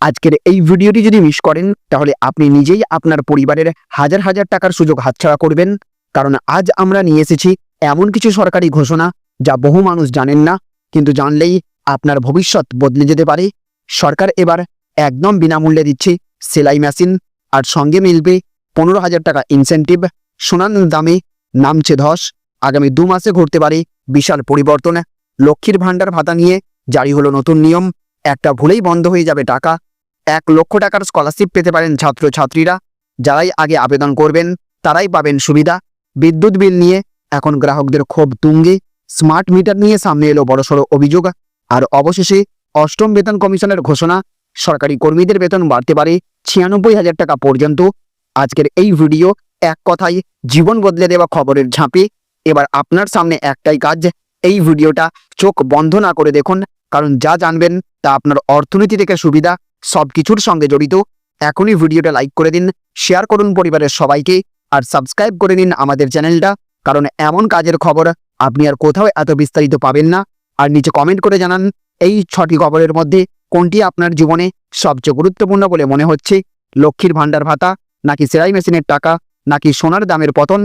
আজকের এই ভিডিওটি যদি মিস করেন, তাহলে আপনি নিজেই আপনার পরিবারের হাজার হাজার টাকার সুযোগ হাতছাড়া করবেন। কারণ আজ আমরা নিয়ে এসেছি এমন কিছু সরকারি ঘোষণা যা বহু মানুষ জানেন না, কিন্তু জানলেই আপনার ভবিষ্যৎ বদলে যেতে পারে। সরকার এবার একদম বিনামূল্যে দিচ্ছে সেলাই মেশিন, আর সঙ্গে মিলবে পনেরো হাজার টাকা ইনসেন্টিভ সোনার দামে নামছে ধস। আগামী দু মাসে ঘটতে পারে বিশাল পরিবর্তন। লক্ষ্মীর ভাণ্ডার ভাতা নিয়ে জারি হলো নতুন নিয়ম। একটা ভুলেই বন্ধ হয়ে যাবে টাকা। এক লক্ষ টাকার স্কলারশিপ পেতে পারেন ছাত্রছাত্রীরা। যারাই আগে আবেদন করবেন, তারাই পাবেন সুবিধা। বিদ্যুৎ বিল নিয়ে এখন গ্রাহকদের ক্ষোভ তুঙ্গে। স্মার্ট মিটার নিয়ে সামনে এলো বড়সড় অভিযোগ। আর অবশেষে অষ্টম বেতন কমিশনের ঘোষণা। সরকারি কর্মীদের বেতন বাড়তে পারে ছিয়ানব্বই হাজার টাকা পর্যন্ত। আজকের এই ভিডিও এক কথায় জীবন বদলে দেওয়া খবরের ঝাঁপে। এবার আপনার সামনে একটাই কাজ, এই ভিডিওটা চোখ বন্ধ না করে দেখুন। কারণ যা জানবেন তা আপনার অর্থনীতি থেকে সুবিধা। সবকিছুর সঙ্গে জড়িত। এখনই ভিডিওটা লাইক করে দিন শেয়ার করুন পরিবারের সবাইকে, আর সাবস্ক্রাইব করে নিন আমাদের চ্যানেলটা কারণ এমন কাজের খবর আপনি আর কোথাও এত বিস্তারিত পাবেন না। আর নিচে কমেন্ট করে জানান, এই ছটি খবরের মধ্যে কোনটি আপনার জীবনে সবচেয়ে গুরুত্বপূর্ণ বলে মনে হচ্ছে? লক্ষ্মীর ভাণ্ডার ভাতা, নাকি সেলাই মেশিনের টাকা, নাকি সোনার দামের পতন?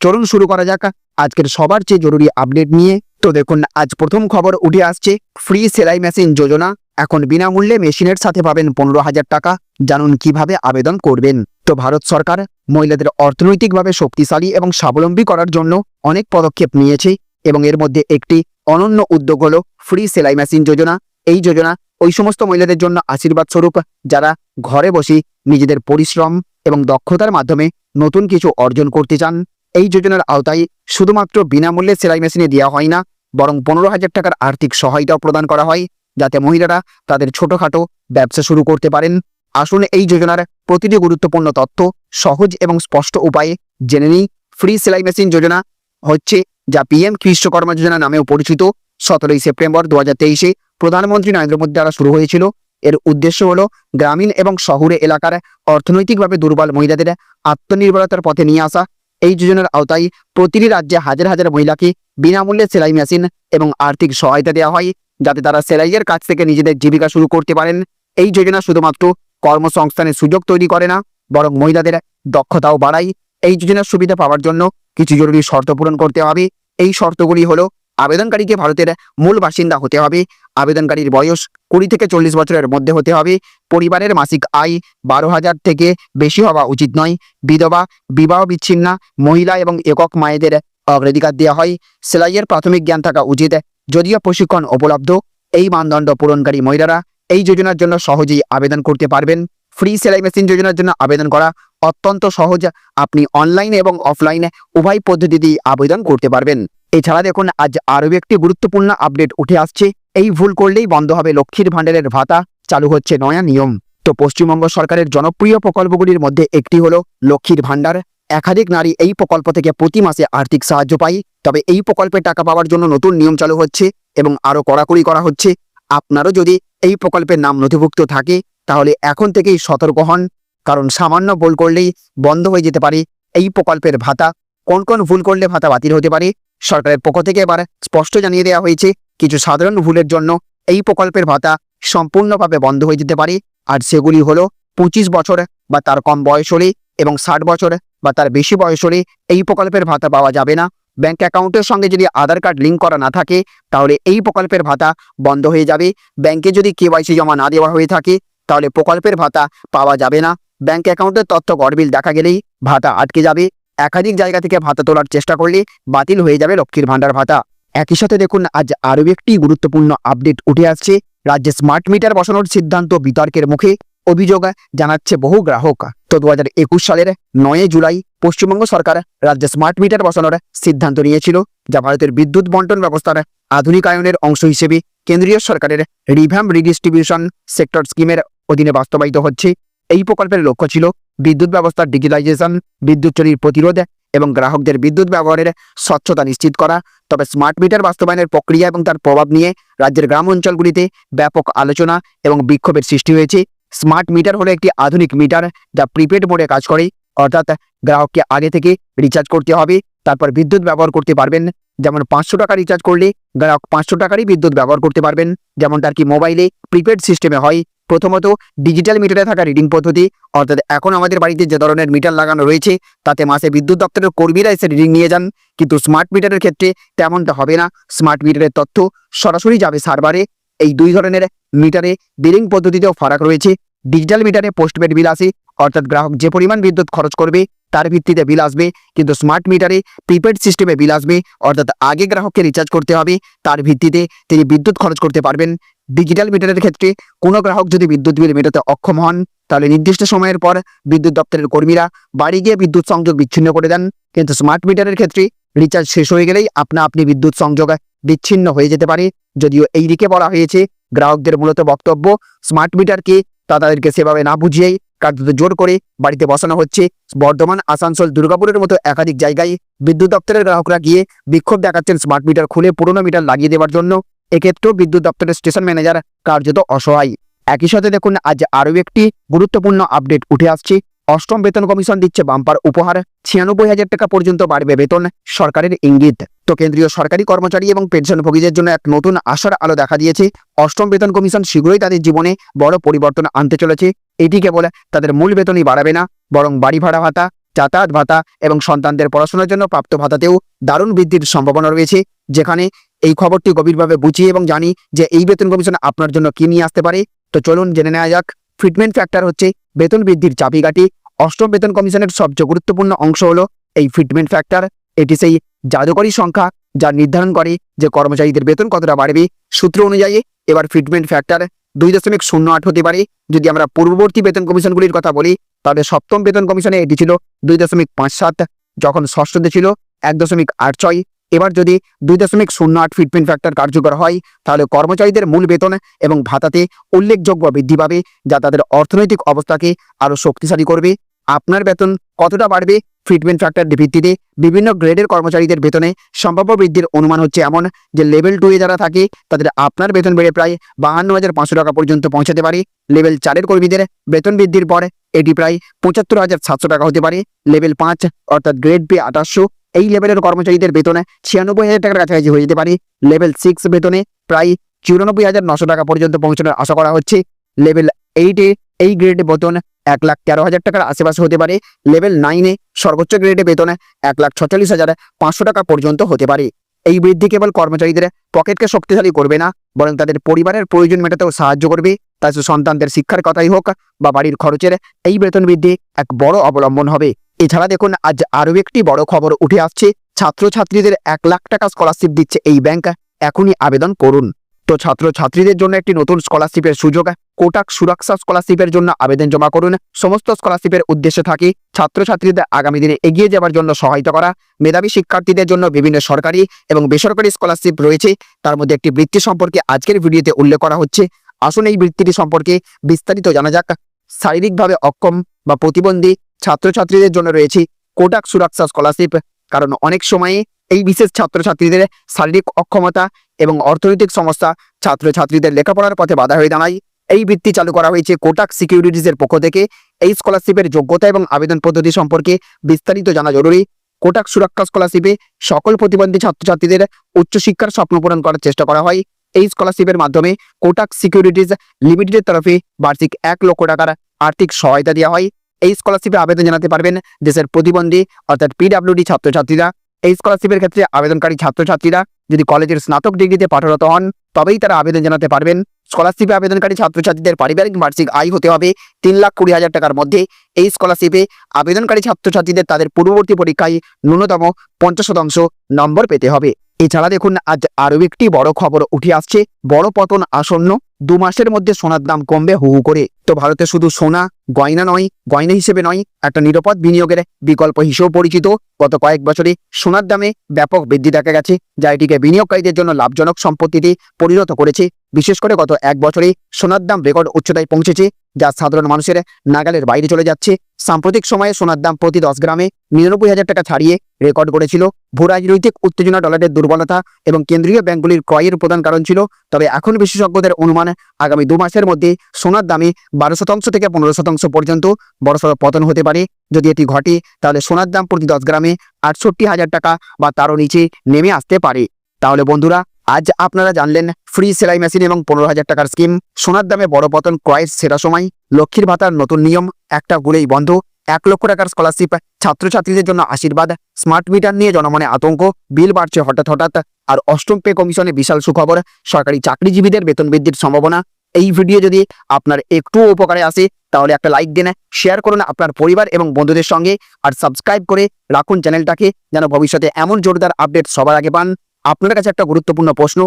চলুন শুরু করা যাক, আজকের সবার চেয়ে জরুরি আপডেট নিয়ে। তো দেখুন, আজ প্রথম খবর উঠে আসছে ফ্রি সেলাই মেশিন যোজনা। এখন বিনামূল্যে মেশিনের সাথে পাবেন পনেরো হাজার টাকা। জানুন কীভাবে আবেদন করবেন। তো ভারত সরকার মহিলাদের অর্থনৈতিকভাবে শক্তিশালী এবং স্বাবলম্বী করার জন্য অনেক পদক্ষেপ নিয়েছে এবং এর মধ্যে একটি অনন্য উদ্যোগ হল ফ্রি সেলাই মেশিন যোজনা। এই যোজনা ওই সমস্ত মহিলাদের জন্য আশীর্বাদ স্বরূপ, যারা ঘরে বসে নিজেদের পরিশ্রম এবং দক্ষতার মাধ্যমে নতুন কিছু অর্জন করতে চান। এই যোজনার আওতায় শুধুমাত্র বিনামূল্যে সেলাই মেশিনে দেওয়া হয় না, বরং পনেরো হাজার টাকার আর্থিক সহায়তাও প্রদান করা হয়। যাতে মহিলারা তাদের ছোটখাটো ব্যবসা শুরু করতে পারেন। আসুন এই যোজনার প্রতিটি গুরুত্বপূর্ণ তথ্য সহজ এবং স্পষ্ট উপায়ে জেনে নিই। ফ্রি সেলাই মেশিন যোজনা হচ্ছে যা পিএম কৃষ্ণকর্মা যোজনা নামেও পরিচিত। সতেরোই সেপ্টেম্বর দু হাজার তেইশে প্রধানমন্ত্রী নরেন্দ্র মোদী দ্বারা শুরু হয়েছিল। এর উদ্দেশ্য হল গ্রামীণ এবং শহুরে এলাকার অর্থনৈতিকভাবে দুর্বল মহিলাদের আত্মনির্ভরতার পথে নিয়ে আসা। এই যোজনার আওতায় প্রতিটি রাজ্যে হাজার হাজার মহিলাকে বিনামূল্যে সেলাই মেশিন এবং আর্থিক সহায়তা দেওয়া হয়, যাতে তারা সেলাইয়ের কাছ থেকে নিজেদের জীবিকা শুরু করতে পারেন। এই যোজনা শুধুমাত্র কর্মসংস্থানের সুযোগ তৈরি করে না, বরং মহিলাদের দক্ষতাও বাড়ায়। এই যোজনার সুবিধা পাওয়ার জন্য কিছু জরুরি শর্ত পূরণ করতে হবে। এই শর্তগুলি হলো আবেদনকারীকে ভারতের মূল বাসিন্দা হতে হবে। আবেদনকারীর বয়স কুড়ি থেকে চল্লিশ বছরের মধ্যে হতে হবে। পরিবারের মাসিক আয় বারো হাজার থেকে বেশি হওয়া উচিত নয়। বিধবা, বিবাহ বিচ্ছিন্না, মহিলা এবং একক মায়েদের অগ্রাধিকার দেওয়া হয়। সেলাইয়ের প্রাথমিক জ্ঞান থাকা উচিত। যদিও প্রশিক্ষণ উপলব্ধ, এই মানদণ্ড পূরণকারী মহিলারা এই যোজনার জন্য সহজেই আবেদন করতে পারবেন। ফ্রি সেলাই মেশিন যোজনার জন্য আবেদন করা অত্যন্ত সহজ। আপনি অনলাইনে এবং অফলাইনে উভয় পদ্ধতিতেই আবেদন করতে পারবেন। এছাড়া দেখুন, আজ আরও একটি গুরুত্বপূর্ণ আপডেট উঠে আসছে। এই ভুল করলেই বন্ধ হবে লক্ষ্মীর ভাণ্ডারের ভাতা, চালু হচ্ছে নয়া নিয়ম। তো পশ্চিমবঙ্গ সরকারের জনপ্রিয় প্রকল্পগুলির মধ্যে একটি হলো লক্ষ্মীর ভাণ্ডার। একাধিক নারী এই প্রকল্প থেকে প্রতি মাসে আর্থিক সাহায্য পায়। তবে এই প্রকল্পে টাকা পাওয়ার জন্য নতুন নিয়ম চালু হচ্ছে এবং আরও কড়াকড়ি করা হচ্ছে। আপনারও যদি এই প্রকল্পের নাম নথিভুক্ত থাকে, তাহলে এখন থেকেই সতর্ক হন। কারণ সামান্য ভুল করলেই বন্ধ হয়ে যেতে পারে। এই প্রকল্পের ভাতা, কোন কোন ভুল করলে ভাতা বাতিল হতে পারে সরকারের পক্ষ থেকে এবার স্পষ্ট জানিয়ে দেওয়া হয়েছে, কিছু সাধারণ ভুলের জন্য এই প্রকল্পের ভাতা সম্পূর্ণভাবে বন্ধ হয়ে যেতে পারে। আর সেগুলি হলো পঁচিশ বছর বা তার কম বয়স হলে এবং ষাট বছর বা তার বেশি বয়স হলে এই প্রকল্পের ভাতা পাওয়া যাবে না। ব্যাংক অ্যাকাউন্টের সঙ্গে যদি আধার কার্ড লিঙ্ক করা না থাকে, তাহলে এই প্রকল্পের ভাতা বন্ধ হয়ে যাবে। ব্যাংকে যদি কেওয়াইসি জমা না দেওয়া হয়ে থাকে, তাহলে প্রকল্পের ভাতা পাওয়া যাবে না। ব্যাংক অ্যাকাউন্টের তথ্য গড়বিল দেখা গেলেই ভাতা আটকে যাবে। একাধিক জায়গা থেকে ভাতা তোলার চেষ্টা করলে বাতিল হয়ে যাবে লক্ষ্মীর ভাণ্ডার ভাতা। একই সাথে দেখুন, আজ আরও একটি গুরুত্বপূর্ণ আপডেট উঠে আসছে। রাজ্যে স্মার্ট মিটার বসানোর সিদ্ধান্ত বিতর্কের মুখে অভিযোগ জানাচ্ছে বহু গ্রাহক। তো দু হাজার একুশ সালের নয় জুলাই পশ্চিমবঙ্গ সরকার রাজ্যে স্মার্ট মিটার বসানোর সিদ্ধান্ত নিয়েছিল, যা ভারতের বিদ্যুৎ বন্টন ব্যবস্থার আধুনিকায়নের অংশ হিসেবে কেন্দ্রীয় সরকারের রিভ্যাম রিডিস্ট্রিবিউশন সেক্টর স্কিমের অধীনে বাস্তবায়িত হচ্ছে। এই প্রকল্পের লক্ষ্য ছিল বিদ্যুৎ ব্যবস্থার ডিজিটাইজেশন বিদ্যুৎ চুরির প্রতিরোধ এবং গ্রাহকদের বিদ্যুৎ ব্যবহারের স্বচ্ছতা নিশ্চিত করা। তবে স্মার্ট মিটার বাস্তবায়নের প্রক্রিয়া এবং তার প্রভাব নিয়ে রাজ্যের গ্রাম অঞ্চলগুলিতে ব্যাপক আলোচনা এবং বিক্ষোভের সৃষ্টি হয়েছে। স্মার্ট মিটার হলো একটি আধুনিক মিটার যা প্রিপেড মোডে কাজ করে। অর্থাৎ গ্রাহককে আগে থেকে রিচার্জ করতে হবে, তারপর বিদ্যুৎ ব্যবহার করতে পারবেন। যেমন পাঁচশো টাকা রিচার্জ করলে গ্রাহক পাঁচশো টাকারই বিদ্যুৎ ব্যবহার করতে পারবেন। যেমনটা আর কি মোবাইলে প্রিপেড সিস্টেমে হয়। প্রথমত ডিজিটাল মিটারে থাকা রিডিং পদ্ধতি, অর্থাৎ এখন আমাদের বাড়িতে যে ধরনের মিটার লাগানো রয়েছে, তাতে মাসে বিদ্যুৎ দপ্তরের কর্মীরা এসে রিডিং নিয়ে যান। কিন্তু স্মার্ট মিটারের ক্ষেত্রে তেমনটা হবে না। স্মার্ট মিটারের তথ্য সরাসরি যাবে সার্ভারে এই দুই ধরনের মিটারে বিলিং পদ্ধতিতেও ফারাক রয়েছে। ডিজিটাল মিটারে পোস্টপেড বিল আসে, অর্থাৎ গ্রাহক যে পরিমাণ বিদ্যুৎ খরচ করবে, তার ভিত্তিতে বিল আসবে। কিন্তু স্মার্ট মিটারে প্রিপেড সিস্টেমে বিল আসবে, অর্থাৎ আগে গ্রাহককে রিচার্জ করতে হবে। তার ভিত্তিতে তিনি বিদ্যুৎ খরচ করতে পারবেন। ডিজিটাল মিটারের ক্ষেত্রে কোনো গ্রাহক যদি বিদ্যুৎ বিল মেটাতে অক্ষম হন, তাহলে নির্দিষ্ট সময়ের পর বিদ্যুৎ দপ্তরের কর্মীরা বাড়ি গিয়ে বিদ্যুৎ সংযোগ বিচ্ছিন্ন করে দেন। কিন্তু স্মার্ট মিটারের ক্ষেত্রে রিচার্জ শেষ হয়ে গেলেই আপনা আপনি বিদ্যুৎ সংযোগ বিচ্ছিন্ন হয়ে যেতে পারে। যদিও এই দিকে বলা হয়েছে, গ্রাহকদের মূলত বক্তব্য স্মার্ট মিটারকে তা তাদেরকে সেভাবে না বুঝিয়েই কার্যত জোর করে বাড়িতে বসানো হচ্ছে। বর্ধমান, আসানসোল, দুর্গাপুরের মতো একাধিক জায়গায় বিদ্যুৎ দপ্তরের গ্রাহকরা গিয়ে বিক্ষোভ দেখাচ্ছেন স্মার্ট মিটার খুলে পুরনো মিটার লাগিয়ে দেওয়ার জন্য। এক্ষেত্রেও বিদ্যুৎ দপ্তরের স্টেশন ম্যানেজার কার্যত অসহায়। একই সাথে দেখুন, আজ আরও একটি গুরুত্বপূর্ণ আপডেট উঠে আসছে। অষ্টম বেতন কমিশন দিচ্ছে বাম্পার উপহার। ছিয়ানব্বই হাজার টাকা পর্যন্ত বাড়বে বেতন। সরকারের ইঙ্গিত। তো কেন্দ্রীয় সরকারি কর্মচারী এবং পেনশনভোগীদের জন্য এক নতুন আশার আলো দেখা দিয়েছে। অষ্টম বেতন কমিশন শীঘ্রই তাদের জীবনে বড় পরিবর্তন আনতে চলেছে। এটি কেবল তাদের মূল বেতনই বাড়াবে না, বরং বাড়ি ভাড়া ভাতা যাতায়াত ভাতা এবং সন্তানদের পড়াশোনার জন্য প্রাপ্ত ভাতাতেও দারুণ বৃদ্ধির সম্ভাবনা রয়েছে। যেখানে এই খবরটি গভীরভাবে বুঝিয়ে এবং জানি যে এই বেতন কমিশন আপনার জন্য কি নিয়ে আসতে পারে। তো চলুন জেনে নেওয়া যাক। ফিটমেন্ট ফ্যাক্টর হচ্ছে বেতন বৃদ্ধির চাবিকাঠি। অষ্টম বেতন কমিশনের সবচেয়ে গুরুত্বপূর্ণ অংশ হলো এই ফিটমেন্ট ফ্যাক্টর এটি সেই জাদুকরী সংখ্যা যা নির্ধারণ করে যে কর্মচারীদের বেতন কতটা বাড়বে। সূত্র অনুযায়ী এবার ফিটমেন্ট ফ্যাক্টর দুই দশমিক শূন্য আট হতে পারে। যদি আমরা পূর্ববর্তী বেতন কমিশনগুলির কথা বলি তবে সপ্তম বেতন কমিশনে এটি ছিল দুই দশমিক পাঁচ সাত, যখন ষষ্ঠতে ছিল এক দশমিক আট ছয়। এবার যদি দুই দশমিক শূন্য আট ফিটমেন্ট ফ্যাক্টর কার্যকর হয়, তাহলে কর্মচারীদের মূল বেতন এবং ভাতাতে উল্লেখযোগ্য বৃদ্ধি পাবে, যা তাদের অর্থনৈতিক অবস্থাকে আরও শক্তিশালী করবে। আপনার বেতন কতটা বাড়বে ফিটমেন্ট ফ্যাক্টর ভিত্তিতে বিভিন্ন গ্রেডের কর্মচারীদের বেতনে সম্ভাব্য বৃদ্ধির অনুমান হচ্ছে এমন যে লেভেল টু এ যারা থাকে, তাদের আপনার বেতন বেড়ে প্রায় বাহান্ন হাজার পাঁচশো টাকা পর্যন্ত পৌঁছাতে পারে। লেভেল চারের কর্মীদের বেতন বৃদ্ধির পর এটি প্রায় পঁচাত্তর হাজার সাতশো টাকা হতে পারে। লেভেল পাঁচ অর্থাৎ গ্রেড পে আঠাশশো এই লেভেলের কর্মচারীদের বেতনে ছিয়ানব্বই হাজার টাকার কাছাকাছি হয়ে যেতে পারে। লেভেল সিক্স বেতনে প্রায় চুরানব্বই হাজার নশো টাকা পর্যন্ত পৌঁছানোর আশা করা হচ্ছে। লেভেল এইটে এই গ্রেডে বেতন এক লাখ তেরো হাজার টাকার আশেপাশে হতে পারে। লেভেল নাইনে সর্বোচ্চ গ্রেডে বেতনে এক লাখ ছচল্লিশ হাজার পাঁচশো টাকা পর্যন্ত হতে পারে। এই বৃদ্ধি কেবল কর্মচারীদের পকেটকে শক্তিশালী করবে না, বরং তাদের পরিবারের প্রয়োজন মেটাতেও সাহায্য করবে। তা সে সন্তানদের শিক্ষার কথাই হোক বা বাড়ির খরচের, এই বেতন বৃদ্ধি এক বড় অবলম্বন হবে। এছাড়া দেখুন, আজ আরও একটি বড় খবর উঠে আসছে। ছাত্রছাত্রীদের এক লাখ টাকা স্কলারশিপ দিচ্ছে এই ব্যাংক এখনই আবেদন করুন। তো ছাত্রছাত্রীদের জন্য একটি নতুন স্কলারশিপের সুযোগ কোটাক সুরক্ষা স্কলারশিপের জন্য আবেদন জমা করুন। সমস্ত স্কলারশিপের উদ্দেশ্য থাকে, ছাত্রছাত্রীদের আগামী দিনে এগিয়ে যাওয়ার জন্য সহায়তা করা, মেধাবী শিক্ষার্থীদের জন্য বিভিন্ন সরকারি এবং বেসরকারি স্কলারশিপ রয়েছে। তার মধ্যে একটি বৃত্তি সম্পর্কে আজকের ভিডিওতে উল্লেখ করা হচ্ছে। আসুন এই বৃত্তিটি সম্পর্কে বিস্তারিত জানা যাক। শারীরিকভাবে অক্ষম বা প্রতিবন্ধী ছাত্রছাত্রীদের জন্য রয়েছে কোটাক সুরক্ষা স্কলারশিপ কারণ অনেক সময়ে এই বিশেষ ছাত্রছাত্রীদের শারীরিক অক্ষমতা এবং অর্থনৈতিক সমস্যা ছাত্রছাত্রীদের লেখাপড়ার পথে বাধা হয়ে দাঁড়ায়। এই বৃত্তি চালু করা হয়েছে কোটাক সিকিউরিটিজের পক্ষ থেকে। এই স্কলারশিপের যোগ্যতা এবং আবেদন পদ্ধতি সম্পর্কে বিস্তারিত জানা জরুরি। কোটাক সুরক্ষা স্কলারশিপে সকল প্রতিবন্ধী ছাত্রছাত্রীদের উচ্চশিক্ষার স্বপ্ন পূরণ করার চেষ্টা করা হয়। এই স্কলারশিপের মাধ্যমে কোটাক সিকিউরিটিজ লিমিটেডের তরফে বার্ষিক এক লক্ষ টাকার আর্থিক সহায়তা দেওয়া হয়। এই স্কলারশিপে আবেদন জানাতে পারবেন দেশের প্রতিবন্ধী অর্থাৎ পিডাব্লিউডি ছাত্রছাত্রীরা। এই স্কলারশিপের ক্ষেত্রে আবেদনকারী ছাত্রছাত্রীরা যদি কলেজের স্নাতক ডিগ্রিতে পাঠরত হন, তবেই তারা আবেদন জানাতে পারবেন। স্কলারশিপে আবেদনকারী ছাত্রছাত্রীদের পারিবারিক বার্ষিক আয় হতে হবে তিন লাখ কুড়ি হাজার টাকার মধ্যে। এই স্কলারশিপে আবেদনকারী ছাত্রছাত্রীদের তাদের পূর্ববর্তী পরীক্ষায় ন্যূনতম পঞ্চাশ শতাংশ নম্বর পেতে হবে। এছাড়া দেখুন, আজ আরও একটি বড় খবর উঠে আসছে। বড় পতন আসন্ন। দু মাসের মধ্যে সোনার দাম কমবে হু হু করে। তো ভারতে শুধু সোনা, গয়না নয়, গয়না হিসেবে নয়, একটা নিরাপদ বিনিয়োগের বিকল্প হিসেবেও পরিচিত। গত কয়েক বছরে সোনার দামে ব্যাপক বৃদ্ধি দেখা গেছে, যা এটিকে বিনিয়োগকারীদের জন্য লাভজনক সম্পত্তিতে পরিণত করেছে। বিশেষ করে গত এক বছরে সোনার দাম রেকর্ড উচ্চতায় পৌঁছেছে, যা সাধারণ মানুষের নাগালের বাইরে চলে যাচ্ছে। সাম্প্রতিক সময়ে সোনার দাম প্রতি দশ গ্রামে নিরানব্বই হাজার টাকা ছাড়িয়ে রেকর্ড করেছিল ভূ রাজনৈতিক উত্তেজনা ডলারের দুর্বলতা এবং কেন্দ্রীয় ব্যাংকগুলির ক্রয়ের প্রধান কারণ ছিল, তবে এখন বিশেষজ্ঞদের অনুমান আগামী দু মাসের মধ্যে সোনার দামে বারো শতাংশ থেকে পনেরো শতাংশ পর্যন্ত বড়সড় পতন হতে পারে। যদি এটি ঘটে, তাহলে সোনার দাম প্রতি দশ গ্রামে আটষট্টি হাজার টাকা বা তারও নিচে নেমে আসতে পারে। তাহলে বন্ধুরা, আজ আপনারা জানলেন ফ্রি সেলাই মেশিন এবং পনেরো হাজার টাকার স্কিম। সোনার দামে বড় পতন ক্রয়ের সেরা সময়। লক্ষ্মীর ভাতার নতুন নিয়ম, একটা গুলেই বন্ধ। এক লক্ষ টাকার স্কলারশিপ ছাত্রছাত্রীদের জন্য আশীর্বাদ স্মার্ট মিটার নিয়ে জনমনে আতঙ্ক বিল বাড়ছে হঠাৎ হঠাৎ, আর অষ্টম পে কমিশনে বিশাল সুখবর, সরকারি চাকরিজীবীদের বেতন বৃদ্ধির সম্ভাবনা। এই ভিডিও যদি আপনার একটু উপকারে আসে, তাহলে একটা লাইক দিন শেয়ার করুন আপনার পরিবার এবং বন্ধুদের সঙ্গে, আর সাবস্ক্রাইব করে রাখুন চ্যানেলটাকে যেন ভবিষ্যতে এমন জোরদার আপডেট সবার আগে পান। আপনার কাছে একটা গুরুত্বপূর্ণ প্রশ্ন,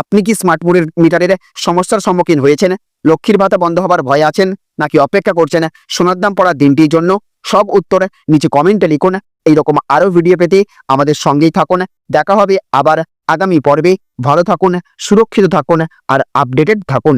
আপনি কি স্মার্ট মিটারের সমস্যার সম্মুখীন হয়েছেন? লক্ষ্মীর ভাতা বন্ধ হবার ভয় আছেন নাকি অপেক্ষা করছেন সোনার দাম পড়ার দিনটির জন্য? সব উত্তর নিচে কমেন্টে লিখুন। এইরকম আরও ভিডিও পেতে আমাদের সঙ্গেই থাকুন। দেখা হবে আবার আগামী পর্বে। ভালো থাকুন, সুরক্ষিত থাকুন আর আপডেটেড থাকুন।